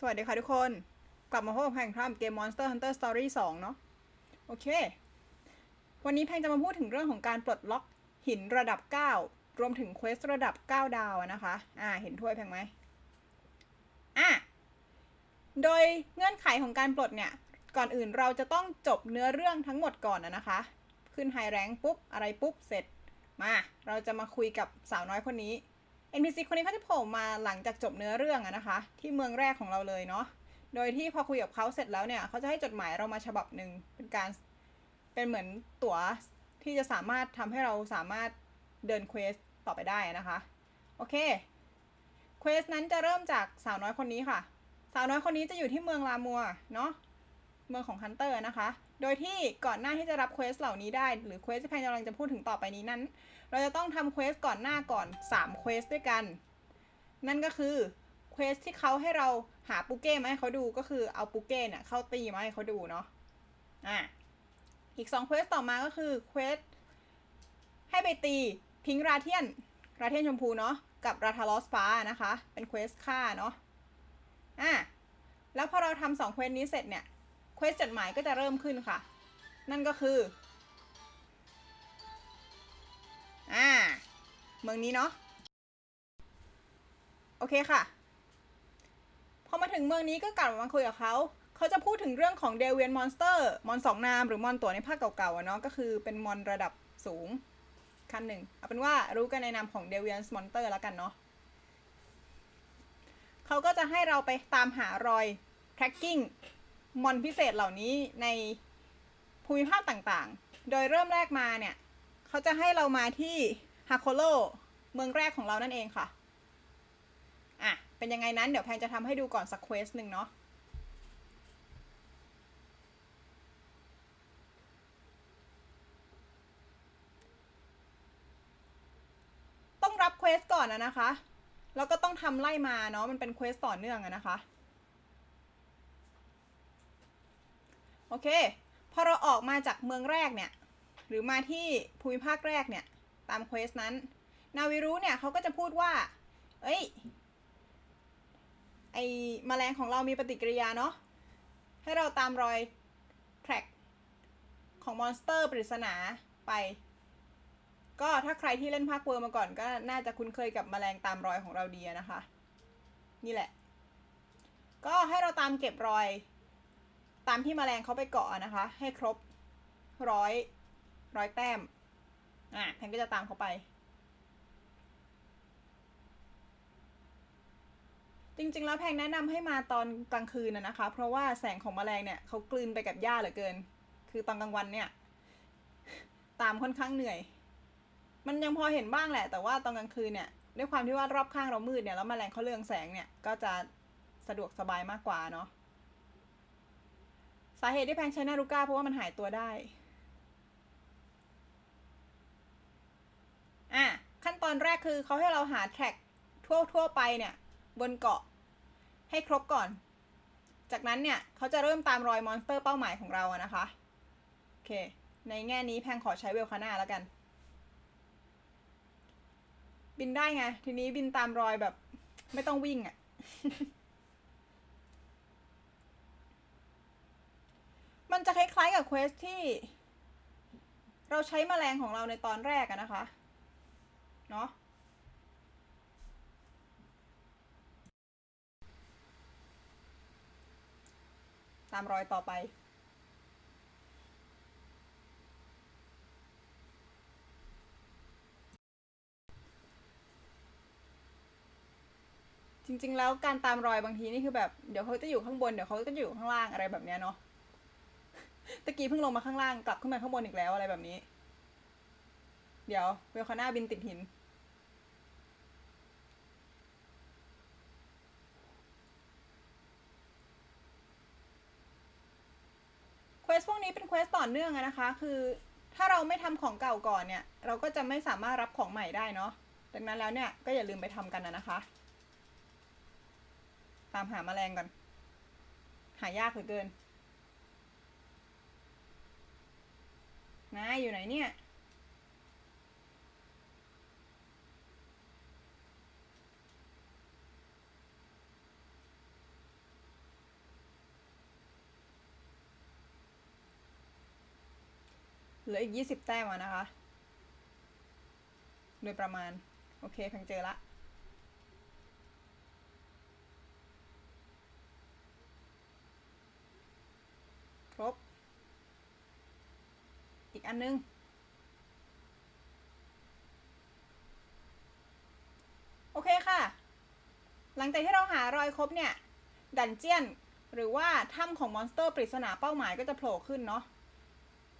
สวัสดีค่ะทุกคน กลับมาพบกับแพงครับเกม Monster Hunter Story 2 เนาะโอเค วันนี้แพงจะมาพูดถึงเรื่องของการปลดล็อกหินระดับ 9 รวมถึงเควสระดับ 9 ดาวนะคะ อ่า เห็นถ้วยแพงไหมอะโดยเงื่อนไขของการปลดเนี่ย ก่อนอื่นเราจะต้องจบเนื้อเรื่องทั้งหมดก่อนนะนะคะ ขึ้นไฮแรงปุ๊บ อะไรปุ๊บ เสร็จ มา เราจะมาคุยกับสาวน้อยคนนี้ NPC คนนี้เขาจะโผล่มาหลังจากจบเนื้อเรื่องอะนะคะ ที่เมืองแรกของเราเลยเนาะโดยที่พอคุยกับเขาเสร็จแล้วเนี่ยเขาจะให้จดหมายเรามาฉบับหนึ่งเป็นการเป็นเหมือนตั๋วที่จะสามารถทำให้เราสามารถเดินเควสต่อไปได้นะคะ โอเคเควสนั้นจะเริ่มจากสาวน้อยคนนี้ค่ะ สาวน้อยคนนี้จะอยู่ที่เมืองลามัวเนาะเมืองของฮันเตอร์นะคะ โดยที่ก่อนหน้าที่จะรับเควสเหล่านี้ได้ หรือเควสที่แพนกำลังจะพูดถึงต่อไปนี้นั้น เราจะต้องทำเควสก่อนหน้าก่อน3เควสด้วยกัน นั่นก็คือเควสที่เขาให้เราหาปูเก้มาให้เขาดูก็คือเอาปูเก้เนี่ยเข้าตีมาให้เขาดูเนาะอะอีก2เควสต่อมาก็คือเควสให้ไปตีพิงราเทียนราเทียนชมพูเนาะกับราทาลอสฟ้านะคะ เป็นเควสฆ่าเนาะอะแล้วพอเราทำสองเควสนี้เสร็จเนี่ยเควสจดหมายก็จะเริ่มขึ้นค่ะ นั่นก็คือ อ่า เมืองนี้เนาะ โอเคค่ะ พอมาถึงเมืองนี้ก็กลับมาคุยกับเขา เขาจะพูดถึงเรื่องของเดเวียนมอนสเตอร์ มอนสองนามหรือมอนตัวในภาคเก่าๆอะเนาะ ก็คือเป็นมอนระดับสูงขั้นหนึ่ง เอาเป็นว่ารู้กันในนามของเดเวียนมอนสเตอร์แล้วกันเนาะเขาก็จะให้เราไปตามหารอย tracking มอนพิเศษเหล่านี้ในภูมิภาคต่างๆ โดยเริ่มแรกมาเนี่ย เขาจะให้เรามาที่ฮาโคโลเมืองแรกของเรานั่นเองค่ะ อะ เป็นยังไงนั้น เดี๋ยวแพนจะทำให้ดูก่อนสักเควสหนึ่งเนาะต้องรับเควสก่อนนะนะคะ แล้วก็ต้องทำไล่มาเนาะ มันเป็นเควสต่อเนื่องอะนะคะ โอเค พอเราออกมาจากเมืองแรกเนี่ย หรือมาที่ภูมิภาคแรกเนี่ย ตามเควสนั้น นาวิรุเนี่ยเขาก็จะพูดว่า เอ้ย ไอแมลงของเรามีปฏิกิริยาเนาะ ให้เราตามรอยแทร็กของมอนสเตอร์ปริศนาไป ก็ถ้าใครที่เล่นภาคเวิร์มาก่อนก็น่าจะคุ้นเคยกับแมลงตามรอยของเราดีนะคะ นี่แหละ ก็ให้เราตามเก็บรอย ตามที่แมลงเขาไปเกาะนะคะ ให้ครบร้อย ร้อยแต้ม อะแพนก็จะตามเขาไป จริงๆ แล้วแพงแนะนำให้มาตอนกลางคืนนะนะคะ เพราะว่าแสงของแมลงเนี่ยเขากลืนไปกับหญ้าเหลือเกิน คือตอนกลางวันเนี่ย ตามค่อนข้างเหนื่อย มันยังพอเห็นบ้างแหละ แต่ว่าตอนกลางคืนเนี่ยด้วยความที่ว่ารอบข้างเรามืดเนี่ยแล้วแมลงเขาเรืองแสงเนี่ยก็จะสะดวกสบายมากกว่าเนาะสาเหตุที่แพงใช้นารูก้าเพราะว่ามันหายตัวได้ อะขั้นตอนแรกคือเขาให้เราหาแท็กทั่วทั่วไปเนี่ย บนเกาะ ให้ครบก่อน จากนั้นเนี่ยเขาจะเริ่มตามรอยมอนสเตอร์เป้าหมายของเราอะนะคะ โอเค ในแง่นี้แพงขอใช้เวลคาน่าแล้วกัน บินได้ไง ทีนี้บินตามรอยแบบ ไม่ต้องวิ่งอะมันจะคล้ายๆกับเควสที่ เราใช้แมลงของเราในตอนแรกอะนะคะ เนาะตามรอยต่อไป จริง ๆ แล้วการตามรอยบางทีนี่คือแบบเดี๋ยวเขาจะอยู่ข้างบนเดี๋ยวเขาก็จะอยู่ข้างล่างอะไรแบบเนี้ยเนาะตะกี้เพิ่งลงมาข้างล่างกลับขึ้นมาข้างบนอีกแล้วอะไรแบบนี้ เดี๋ยวเวลคาน่าบินติดหิน เควสพวกนี้เป็นเควสต่อเนื่องอะนะคะ คือถ้าเราไม่ทำของเก่าก่อนเนี่ย เราก็จะไม่สามารถรับของใหม่ได้เนาะ ดังนั้นแล้วเนี่ยก็อย่าลืมไปทำกันนะนะคะ ตามหาแมลงก่อน หายากเหลือเกินนาอยู่ไหนเนี่ย เหลืออีกยี่สิบแต้มอะนะคะ โดยประมาณ โอเคแพงเจอละครบ อีกอันนึง โอเคค่ะ หลังจากที่เราหารอยครบเนี่ย ดันเจียน หรือว่าถ้ำของมอนสเตอร์ปริศนาเป้าหมายก็จะโผล่ขึ้นเนาะ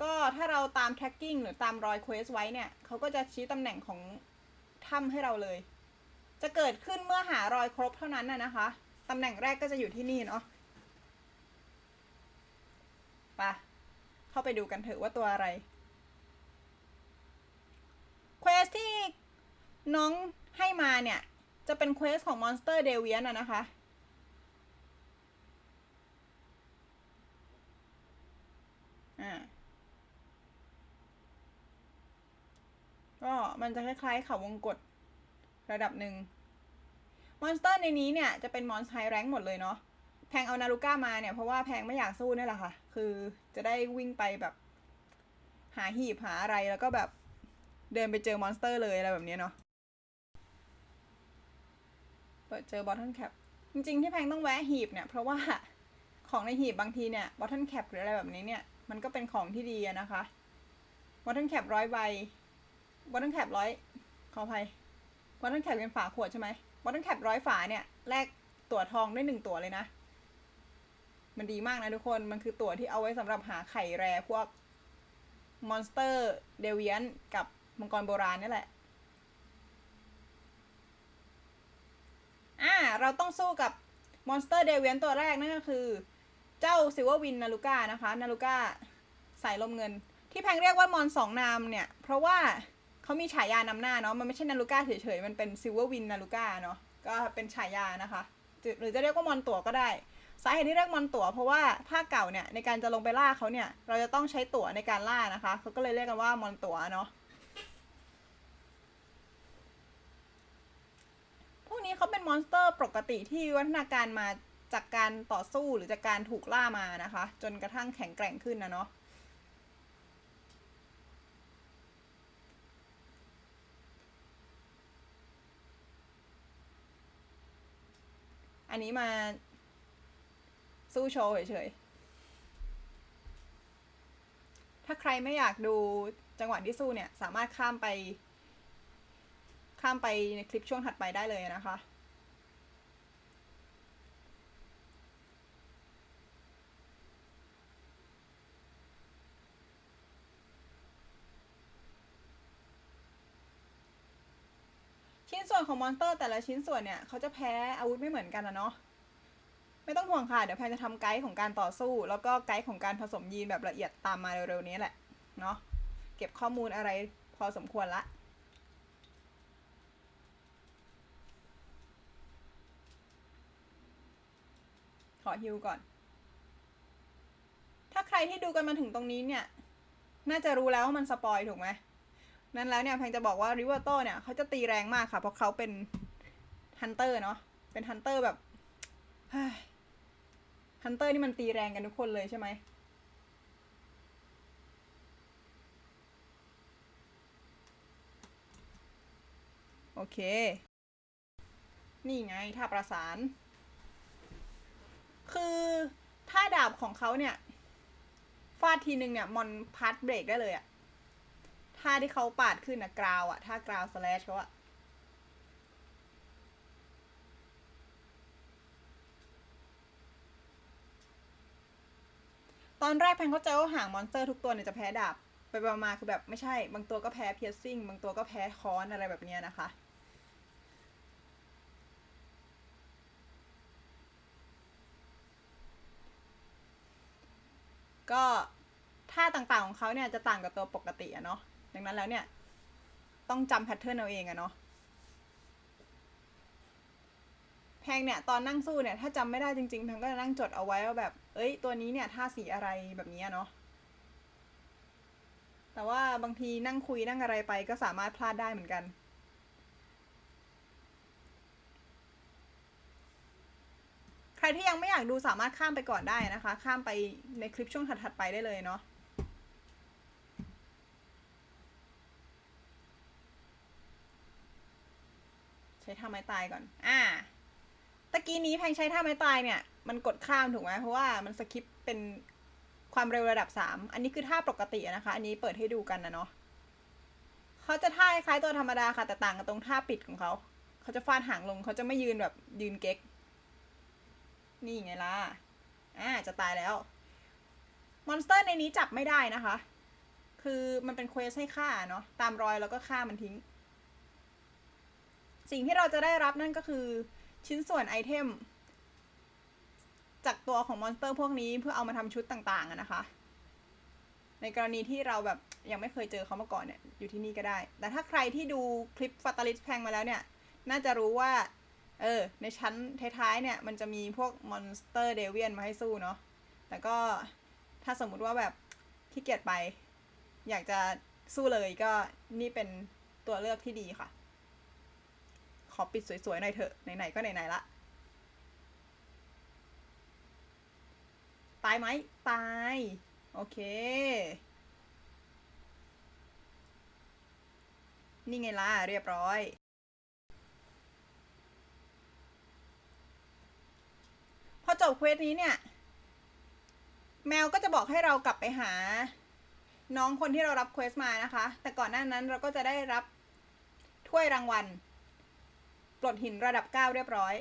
ก็ถ้าเราตาม tracking หรือตามรอยเควสไว้เนี่ยเขาก็จะชี้ตำแหน่งของถ้ำให้เราเลย จะเกิดขึ้นเมื่อหารอยครบเท่านั้นน่ะนะคะตำแหน่งแรกก็จะอยู่ที่นี่เนาะไปะเข้าไปดูกันเถอะว่าตัวอะไร เควสที่น้องให้มาเนี่ย จะเป็นเควสของมอนสเตอร์เดวียนอะนะคะ อ่า ก็มันจะคล้ายๆเขาวงกตระดับหนึ่งมอนสเตอร์ในนี้เนี่ยจะเป็นมอนสไฮแรงหมดเลยเนาะแพงเอานารูก้ามาเนี่ยเพราะว่าแพงไม่อยากสู้นี่แหละค่ะ คือจะได้วิ่งไปแบบ หาหีบหาอะไรแล้วก็แบบเดินไปเจอมอนสเตอร์เลยอะไรแบบนี้เนาะเปิดเจอบอทเทิลแคปจริงๆที่แพงต้องแวะหีบเนี่ยเพราะว่าของในหีบบางทีเนี่ยบอทเทิลแคปหรืออะไรแบบนี้เนี่ย มันก็เป็นของที่ดีนะคะบอทเทิลแคปร้อยใบ บอทเทิลแคปร้อยขออภัยบอทเทิลแคปเป็นฝาขวดใช่ไหมบอทเทิลแคปร้อยฝาเนี่ยแลกตั๋วทองได้หนึ่งตั๋วเลยนะ มันดีมากนะทุกคน มันคือตั๋วที่เอาไว้สำหรับหาไข่แรพวกมอนสเตอร์เดเวียนกับมังกรโบราณนี่แหละ อ่า เราต้องสู้กับมอนสเตอร์เดเวียนตัวแรกนั่นก็คือ เจ้าซิลเวอร์วินนาลูก้านะคะ นาลูก้าสายลมเงิน ที่แพงเรียกว่ามอนสองนามเนี่ย เพราะว่า เขามีฉายานำหน้าเนาะมันไม่ใช่นาลูก้าเฉยๆ มันเป็นซิลเวอร์วินนาลูก้าเนาะก็เป็นฉายานะคะ หรือจะเรียกว่ามอนตัวก็ได้ สาเหตุที่เรียกมอนตัวเพราะว่าภาคเก่าเนี่ยในการจะลงไปล่าเขาเนี่ย เราจะต้องใช้ตั๋วในการล่านะคะเขาก็เลยเรียกกันว่ามอนตัวเนาะพวกนี้เขาเป็นมอนสเตอร์ปกติที่วิวัฒนาการมาจากการต่อสู้หรือจากการถูกล่ามานะคะ จนกระทั่งแข็งแกร่งขึ้นนะเนาะ อันนี้มา สู้โชว์เฉยๆ ถ้าใครไม่อยากดูจังหวะที่สู้เนี่ย สามารถข้ามไป ข้ามไปในคลิปช่วงถัดไปได้เลยนะคะ นส่วนของมอนสเตอร์แต่ละชิ้นส่วนเนี่ยเขาจะแพ้อาวุธไม่เหมือนกันนะเนาะไม่ต้องห่วงค่ะ เดี๋ยวแพนจะทำไกด์ของการต่อสู้ แล้วก็ไกด์ของการผสมยีนแบบละเอียดตามมาเร็วๆนี้แหละเนาะเก็บข้อมูลอะไรพอสมควรละขอฮิวก่อน ถ้าใครที่ดูกันมาถึงตรงนี้เนี่ย น่าจะรู้แล้วว่ามันสปอยถูกไหม นั้นแล้วเนี่ยแพงจะบอกว่าริเวอร์โตเนี่ยเขาจะตีแรงมากค่ะ เพราะเขาเป็นฮันเตอร์เนาะเป็นฮันเตอร์แบบฮันเตอร์นี่มันตีแรงกันทุกคนเลยใช่ไหมโอเค นี่ไงท่าประสาน คือท่าดาบของเขาเนี่ย ฟาดทีนึงเนี่ย มอนพัดเบรกได้เลยอะ ท่าที่เขาปาดขึ้นอะกราวอะท่ากราวสแลชเขาอะตอนแรกแพงเข้าใจว่าหางมอนสเตอร์ทุกตัวเนี่ยจะแพ้ดาบไปๆมาๆคือแบบไม่ใช่ บางตัวก็แพ้เพียร์ซิ่งบางตัวก็แพ้ค้อนอะไรแบบเนี้ยนะคะก็ท่าต่างๆของเขาเนี่ยจะต่างกับตัวปกติอะเนาะ ดังนั้นแล้วเนี่ย ต้องจำแพทเทิร์นเอาเองอะเนาะแพงเนี่ยตอนนั่งสู้เนี่ยถ้าจำไม่ได้จริงๆแพงก็จะนั่งจดเอาไว้ว่าแบบ เอ้ย ตัวนี้เนี่ยท่าสีอะไรแบบนี้เนาะแต่ว่าบางทีนั่งคุยนั่งอะไรไปก็สามารถพลาดได้เหมือนกัน ใครที่ยังไม่อยากดูสามารถข้ามไปก่อนได้นะคะ ข้ามไปในคลิปช่วงถัดๆไปได้เลยเนาะ ท่าไม้ตายก่อน อ่า ตะกี้นี้แพงใช้ท่าไม้ตายเนี่ย มันกดข้ามถูกไหมเพราะว่ามันสคิปเป็นความเร็วระดับสามอันนี้คือท่าปกตินะคะ อันนี้เปิดให้ดูกันนะเนาะเขาจะท่าคล้ายตัวธรรมดาค่ะแต่ต่างกันตรงท่าปิดของเขา เขาจะฟาดหางลง เขาจะไม่ยืนแบบยืนเก๊ก นี่ไงล่ะ อ่า จะตายแล้ว มอนสเตอร์ในนี้จับไม่ได้นะคะ คือมันเป็นเควสให้ฆ่าเนาะ ตามรอยแล้วก็ฆ่ามันทิ้ง สิ่งที่เราจะได้รับนั่นก็คือชิ้นส่วนไอเทม จากตัวของมอนสเตอร์พวกนี้เพื่อเอามาทำชุดต่างๆนะคะ ในกรณีที่เราแบบยังไม่เคยเจอเขามาก่อนเนี่ยอยู่ที่นี่ก็ได้ แต่ถ้าใครที่ดูคลิปฟ a ต a ลิสแพงมาแล้วเนี่ย น่าจะรู้ว่า เออ ในชั้นท้ายๆเนี่ย มันจะมีพวกมอนสเตอร์เดเวียนมาให้สู้เนาะแต่ก็ถ้าสมมุติว่าแบบขี้เกียจไป อยากจะสู้เลยก็นี่เป็นตัวเลือกที่ดีค่ะ ขอปิดสวยๆหน่อยเถอะไหนๆก็ไหนๆละตายไหมตาย โอเค นี่ไงล่ะ เรียบร้อย พอจบเควสนี้เนี่ย แมวก็จะบอกให้เรากลับไปหา น้องคนที่เรารับเควสมานะคะ แต่ก่อนหน้านั้นเราก็จะได้รับถ้วยรางวัล ปลดหินระดับเก้าเรียบร้อย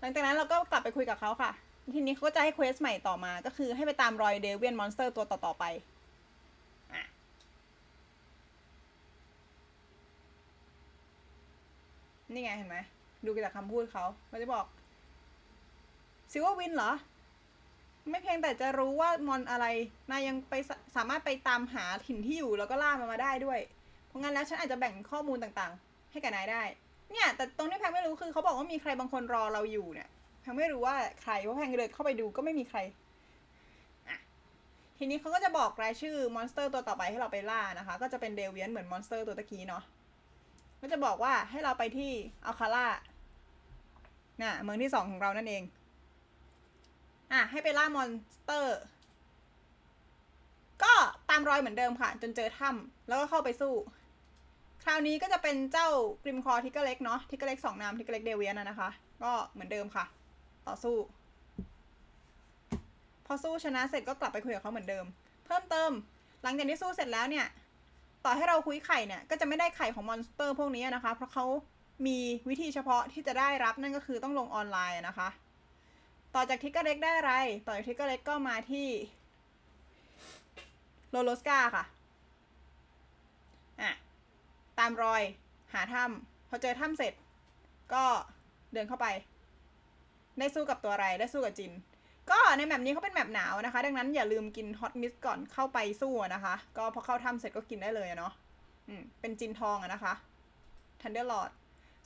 หลังจากนั้นเราก็กลับไปคุยกับเขาค่ะ ทีนี้เขาก็จะให้เควสใหม่ต่อมา ก็คือให้ไปตามรอยเดเวียนมอนสเตอร์ตัวต่อ ๆ ไปอะนี่ไงเห็นไหมดูจากคำพูดเขาเขาจะบอกซิว่าวินเหรอ ไม่เพียงแต่จะรู้ว่ามอนอะไรนายยังไปสาสามารถไปตามหาถิ่นที่อยู่แล้วก็ล่ามันมาได้ด้วย เพราะงั้นแล้วฉันอาจจะแบ่งข้อมูลต่าง ให้กับนายได้ เนี่ย แต่ตรงที่แพงไม่รู้คือเขาบอกว่ามีใครบางคนรอเราอยู่เนี่ยแพงไม่รู้ว่าใครเพราะแพงเดินเข้าไปดูก็ไม่มีใครทีนี้เขาก็จะบอกรายชื่อมอนสเตอร์ตัวต่อไปให้เราไปล่านะคะ ก็จะเป็นเดเวียนเหมือนมอนสเตอร์ตัวตะกี้เนาะก็จะบอกว่าให้เราไปที่อัลคาร่าน่ะเมืองที่สองของเรานั่นเองอะให้ไปล่ามอนสเตอร์ ก็ตามรอยเหมือนเดิมค่ะ จนเจอถ้ำแล้วก็เข้าไปสู้ คราวนี้ก็จะเป็นเจ้ากริมคอทิกเกอร์เล็กเนาะทิกเกอร์เล็กสองนามทิกเกอร์เล็กเดเวียนนะนะคะ ก็เหมือนเดิมค่ะ ต่อสู้ พอสู้ชนะเสร็จก็กลับไปคุยกับเขาเหมือนเดิม เพิ่มเติม หลังจากที่สู้เสร็จแล้วเนี่ย ต่อให้เราคุยไข่เนี่ย ก็จะไม่ได้ไข่ของมอนสเตอร์พวกนี้นะคะ เพราะเขามีวิธีเฉพาะที่จะได้รับนั่นก็คือต้องลงออนไลน์นะคะ ต่อจากทิกเกอร์เล็กได้อะไร ต่อจากทิกเกอร์เล็กก็มาที่โลโลสกาค่ะ อะ ตามรอยหาถ้ำพอเจอถ้ำเสร็จ ก็เดินเข้าไป ได้สู้กับตัวอะไรได้สู้กับจิน ก็ในแมปนี้เขาเป็นแมปหนาวนะคะ ดังนั้นอย่าลืมกินฮอตมิสก่อนเข้าไปสู้นะคะ ก็พอเข้าถ้ำเสร็จก็กินได้เลยเนาะอืมเป็นจินทองอะนะคะทันเดอร์ลอด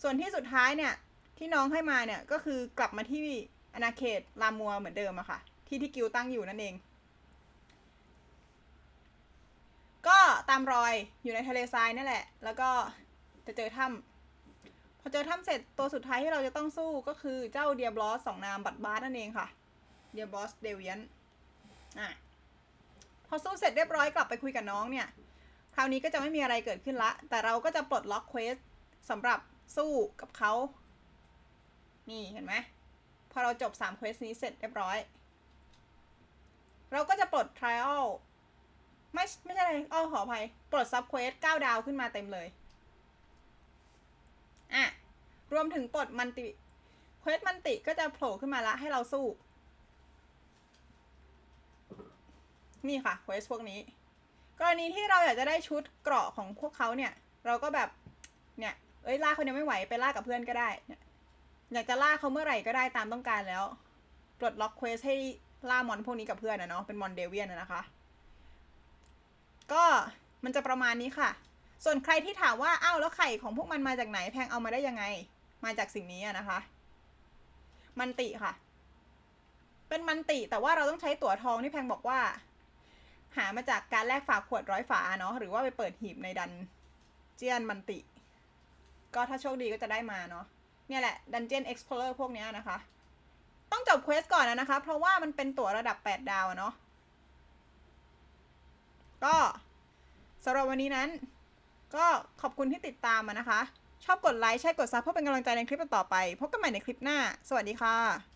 ส่วนที่สุดท้ายเนี่ยที่น้องให้มาเนี่ยก็คือกลับมาที่อาณาเขตลามัวเหมือนเดิมอะค่ะ ที่ที่กิวตั้งอยู่นั่นเอง ก็ตามรอยอยู่ในทะเลทรายนั่นแหละ แล้วก็จะเจอถ้ำพอเจอถ้ำเสร็จตัวสุดท้ายที่เราจะต้องสู้ก็คือเจ้าเดียบลอสสองนามบัตบาสนั่นเองค่ะเดียบอสเดเวียนอะพอสู้เสร็จเรียบร้อยกลับไปคุยกับน้องเนี่ย คราวนี้ก็จะไม่มีอะไรเกิดขึ้นละ แต่เราก็จะปลดล็อกเควสสำหรับสู้กับเขา นี่เห็นไหมพอเราจบ3เควสนี้เสร็จเรียบร้อย เราก็จะปลด trial ไม่ไม่ใช่อะไรอ้อขออภัยปลด sub quest 9ดาวขึ้นมาเต็มเลยอะรวมถึงปลดมันติเควสมันติก็จะโผล่ขึ้นมาละให้เราสู้ นี่ค่ะเควสพวกนี้ กรณีที่เราอยากจะได้ชุดเกราะของพวกเขาเนี่ย เราก็แบบ เนี่ย เอ้ยล่าคนเดียวไม่ไหวไปล่ากับเพื่อนก็ได้เนี่ยอยากจะล่าเขาเมื่อไหร่ก็ได้ตามต้องการแล้วปลดล็อกเควสให้ล่ามอนพวกนี้กับเพื่อนนะเนาะเป็นมอนเดเวียนนะคะ ก็มันจะประมาณนี้ค่ะ ส่วนใครที่ถามว่าอ้าวแล้วไข่ของพวกมันมาจากไหนแพงเอามาได้ยังไง มาจากสิ่งนี้นะคะ มันติค่ะ เป็นมันติแต่ว่าเราต้องใช้ตั๋วทองที่แพงบอกว่า หามาจากการแลกฝากขวดร้อยฝาเนาะหรือว่าไปเปิดหีบในดันเจียนมันติ ก็ถ้าโชคดีก็จะได้มาเนาะเนี่ยแหละ Dungeon Explorer พวกนี้นะคะ ต้องจบเควสก่อนนะคะ เพราะว่ามันเป็นตั๋วระดับ 8 ดาวเนาะ ก็สำหรับวันนี้นั้น ก็ขอบคุณที่ติดตามมานะคะ ชอบกดไลค์ใช่กดซับเพื่อเป็นกำลังใจในคลิปต่อไป พบกันใหม่ในคลิปหน้า สวัสดีค่ะ